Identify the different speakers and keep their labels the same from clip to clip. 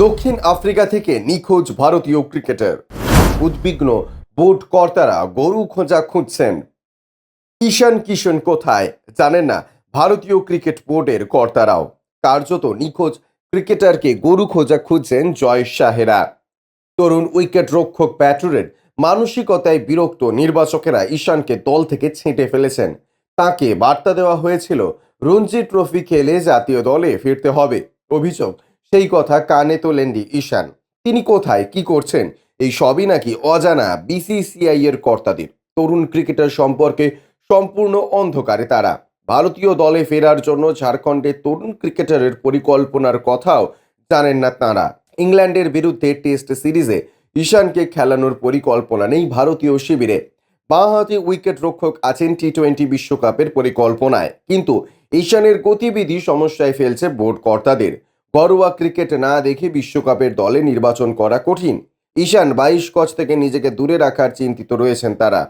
Speaker 1: দক্ষিণ আফ্রিকা থেকে নিখোঁজ ভারতীয় ক্রিকেটার। উদ্বিগ্ন বোর্ড কর্তারা গরু খোঁজা খুঁজছেন। ঈশান কিশন কোথায় জানেন না ভারতীয় ক্রিকেট বোর্ডের কর্তারাও। কার্যত নিখোঁজ ক্রিকেটারকে গরু খোঁজা খুঁজছেন জয় শাহেরা। তরুণ উইকেট রক্ষক ব্যাটুরের মানসিকতায় বিরক্ত নির্বাচকেরা ঈশানকে দল থেকে ছেঁটে ফেলেছেন। তাকে বার্তা দেওয়া হয়েছিল, রঞ্জি ট্রফি খেলে জাতীয় দলে ফিরতে হবে। অভিযোগ সেই কথা কানে তোলেননি ঈশান। তিনি কোথায়? কি করছেন? এই সবই নাকি অজানা বিসিসিআই এর কর্তাদের। তরুণ ক্রিকেটার সম্পর্কে সম্পূর্ণ অন্ধকারে তারা। ভারতীয় দলে ফেরার জন্য ঝাড়খণ্ডের তরুণ ক্রিকেটারের পরিকল্পনার কথাও জানেন না তাঁরা। ইংল্যান্ডের বিরুদ্ধে টেস্ট সিরিজে ঈশানকে খেলানোর পরিকল্পনা নেই ভারতীয় শিবিরে। বাঁহাতি উইকেট রক্ষক আছেন টি টোয়েন্টি বিশ্বকাপের পরিকল্পনায়। কিন্তু ঈশানের গতিবিধি সমস্যায় ফেলছে বোর্ড কর্তাদের। ঘরোয়া ক্রিকেট না দেখে বিশ্বকাপের দলে নির্বাচন করা কঠিন। ঈশান বাইশ কচ থেকে নিজেকে দূরে রাখার চিন্তিত রয়েছেন তারা।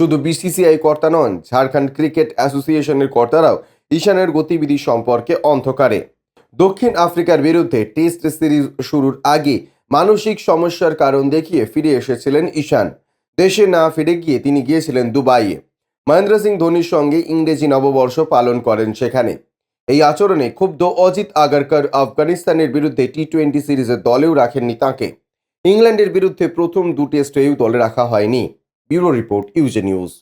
Speaker 1: শুধু বিসিসিআই কর্তা নন, ঝাড়খণ্ড ক্রিকেট অ্যাসোসিয়েশনের কর্তারাও ঈশানের গতিবিধি সম্পর্কে অন্ধকারে। দক্ষিণ আফ্রিকার বিরুদ্ধে টেস্ট সিরিজ শুরুর আগে মানসিক সমস্যার কারণ দেখিয়ে ফিরে এসেছিলেন ঈশান। দেশে না ফিরে গিয়ে তিনি গিয়েছিলেন দুবাইয়ে। মহেন্দ্র সিং ধোনির সঙ্গে ইংরেজি নববর্ষ পালন করেন সেখানে। এই আচরণে ক্ষুব্ধ অজিত আগারকর আফগানিস্তানের বিরুদ্ধে টি টোয়েন্টি সিরিজের দলেও রাখেননি তাঁকে। ইংল্যান্ডের বিরুদ্ধে প্রথম দু টেস্টেও দলে রাখা হয়নি। ব্যুরো রিপোর্ট, ইউজে নিউজ।